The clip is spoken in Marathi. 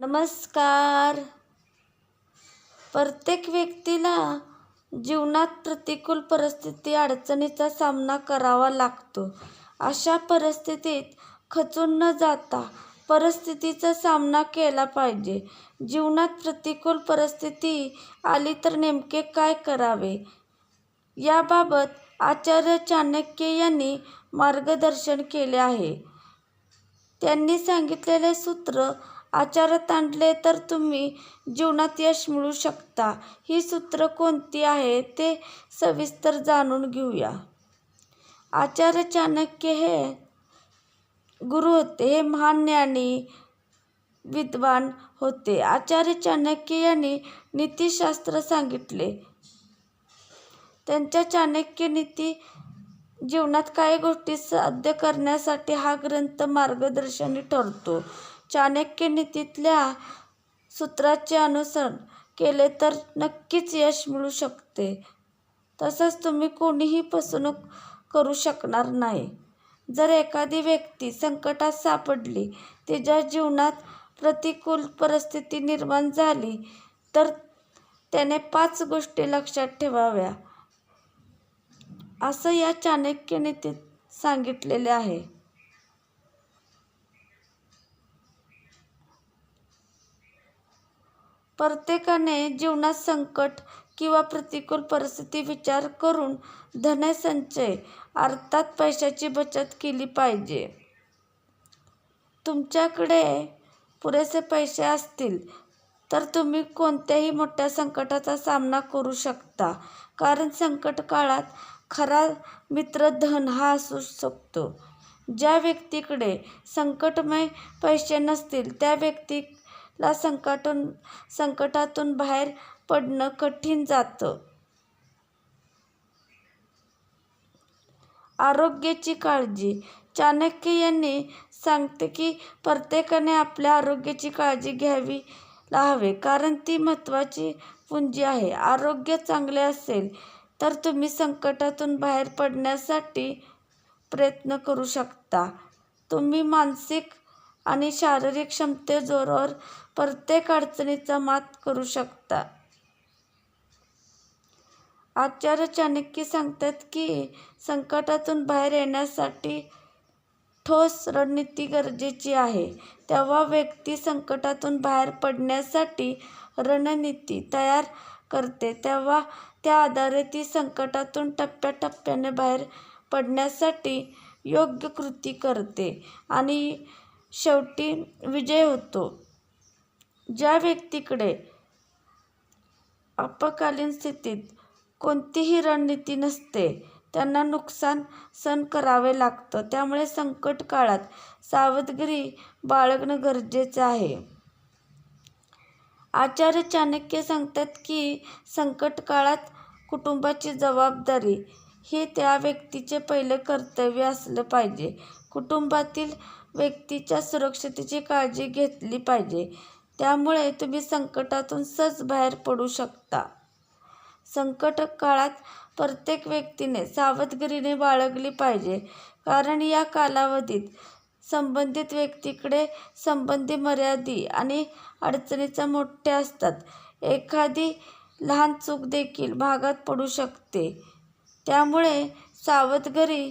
नमस्कार. प्रत्येक व्यक्तीला जीवनात प्रतिकूल परिस्थिती अडचणीचा सामना करावा लागतो. अशा परिस्थितीत खचून न जाता परिस्थितीचा सामना केला पाहिजे. जीवनात प्रतिकूल परिस्थिती आली तर नेमके काय करावे? याबाबत आचार्य चाणक्य यांनी मार्गदर्शन केले आहे. त्यांनी सांगितलेले सूत्र आचरणात आणले तर तुम्ही जीवनात यश मिळवू शकता. ही सूत्र कोणती आहेत ते सविस्तर जाणून घेऊया. आचार्य चाणक्य हे गुरु होते. हे महान ज्ञानी विद्वान होते. आचार्य चाणक्य यांनी नीतिशास्त्र सांगितले. त्यांच्या चाणक्य नीती जीवनात काही गोष्टी साध्य करण्यासाठी हा ग्रंथ मार्गदर्शनी ठरतो. चाणक्य नीतीतल्या सूत्राचे अनुसरण केले तर नक्कीच यश मिळू शकते. तसंच तुम्ही कोणीही फसवणूक करू शकणार नाही. जर एखादी व्यक्ती संकटात सापडली तिच्या जीवनात प्रतिकूल परिस्थिती निर्माण झाली तर त्याने पाच गोष्टी लक्षात ठेवाव्या. असं या चाणक्य नीतीत सांगितलेले आहे. प्रत्येकाने जीवनात संकट किंवा प्रतिकूल परिस्थिती विचार करून धनसंचय अर्थात पैशाची बचत केली पाहिजे. तुमच्याकडे पुरेसे पैसे असतील तर तुम्ही कोणत्याही मोठ्या संकटाचा सामना करू शकता. कारण संकट काळात खरा मित्र धन हा असू शकतो. ज्या व्यक्तीकडे संकटमय पैसे नसतील त्या व्यक्ती ला संकटून संकटातून बाहेर पडणं कठीण जातं. आरोग्याची काळजी. चाणक्य यांनी सांगते की प्रत्येकाने आपल्या आरोग्याची काळजी घ्यावी हवे कारण ती महत्त्वाची पुंजी आहे. आरोग्य चांगले असेल तर तुम्ही संकटातून बाहेर पडण्यासाठी प्रयत्न करू शकता. तुम्ही मानसिक आणि शारीरिक क्षमतेजोरावर प्रत्येक अडचणीचा मात करू शकता आचार्य चाणक्य सांगतात की संकटातून बाहेर येण्यासाठी ठोस रणनीती गरजेची आहे. तेव्हा व्यक्ती संकटातून बाहेर पडण्यासाठी रणनीती तयार करते. तेव्हा त्या आधारे ती संकटातून टप्प्याटप्प्याने बाहेर पडण्यासाठी योग्य कृती करते आणि शेवटी विजय होतो. ज्या व्यक्तीकडे आपत्कालीन स्थितीत कोणतीही रणनीती नसते त्यांना नुकसान सहन करावे लागतं. त्यामुळे संकट काळात सावधगिरी बाळगणं गरजेचं आहे. आचार्य चाणक्य सांगतात की संकट काळात कुटुंबाची जबाबदारी हे त्या व्यक्तीचे पहिले कर्तव्य असलं पाहिजे. कुटुंबातील व्यक्तीच्या सुरक्षिततेची काळजी घेतली पाहिजे. त्यामुळे तुम्ही संकटातून सहज बाहेर पडू शकता. संकट काळात प्रत्येक व्यक्तीने सावधगिरीने बाळगली पाहिजे. कारण या कालावधीत संबंधित व्यक्तीकडे संबंधी मर्यादी आणि अडचणीचा मोठ्या असतात. एखादी लहान चूक देखील भागात पडू शकते. त्यामुळे सावधगिरी